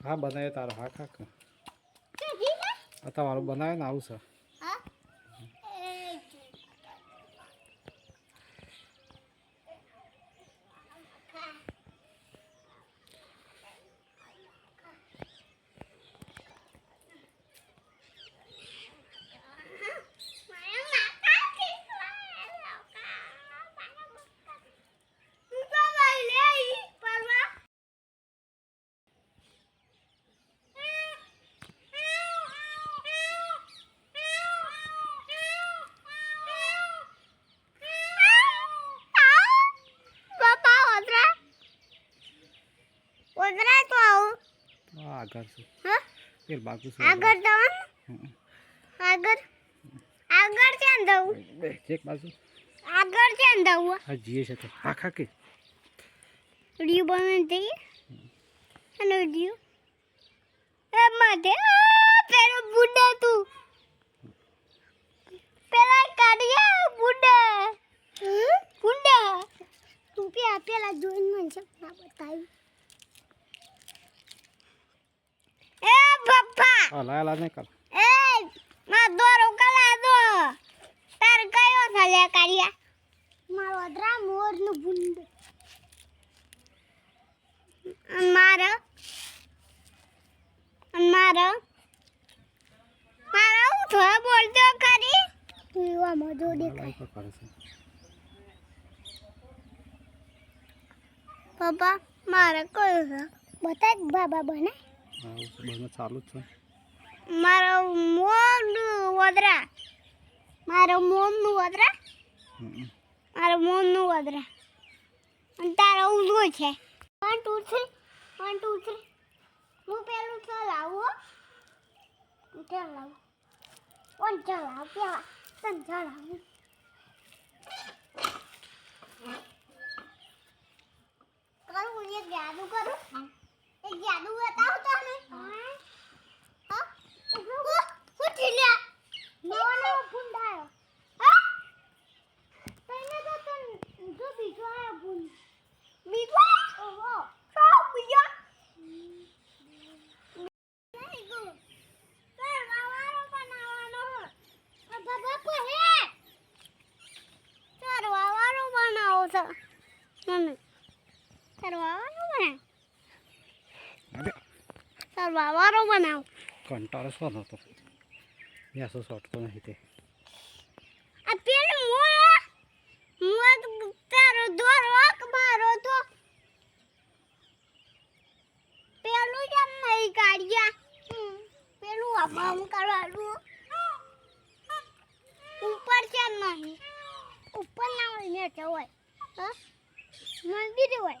હા બનાવે તારો હા કાક આ તમારું બનાવે ને આવું છે હા એ પપ્પા ઓદરા ઓદરા તો આવું આ આગળ છે. હા? પેલ બાજુ છું. આગળ જવાનું. આગળ? આગળ ક્યાં જવું? બે એક બાજુ. આગળ ક્યાં જવું? હા જીએ છે તો. આખા કે. વીડિયો બનાવી દઈએ અને વીડિયો? એ માટે? પેરો પેલો બુડા તું. પેલા કાઢ્યા બુડા. બુડા? તું પે પેલા જોઈને મને ના બતાવ્યું એ પપ્પા હા લાયા લા નહીં કર એ માં દોરો કલા દો તાર કયો થલે કાઢિયા મારો અદરા મોરનું બુંડ મારો મારો મારો હું થોડા બોલતો ખરી એવા મજો દેખાય કરે પપ્પા મારે કયો છે બતા બાબા બને હા બને ચાલુ જ છે મારો મોમ વદરા. મારો મોમનું વદરા. મારો મોમનું વદરા. અને તારો ઊંધો છે. One two three one two three હું પેલું ચલાવું ચલાવો કોણ ચલાવ પેલા. તને ચલાવું કરું એક જાદુ કરું એક જાદુ બતાવો તમે હા હું ઠીલ્યા નવો નવો ફૂંડાયો હા તને તો તન જો બીજો આયો ફૂંડ બીજો ઓહો સો બીજો નહીં ગો સર વાવારો બનાવવાનો હો બાબા કો હે સર વાવારો બનાવો છે મને સર બનાવ બનાવો શું સોટતો નહીં તે આ પેલું મોળા મોત તારો દોરો આંખ મારો તો પેલું કેમ નહીં કાઢ્યા પેલું આમ કરવાનું ઉપર કેમ નહીં ઉપર ના હોય નીચે હોય હા મંદિર હોય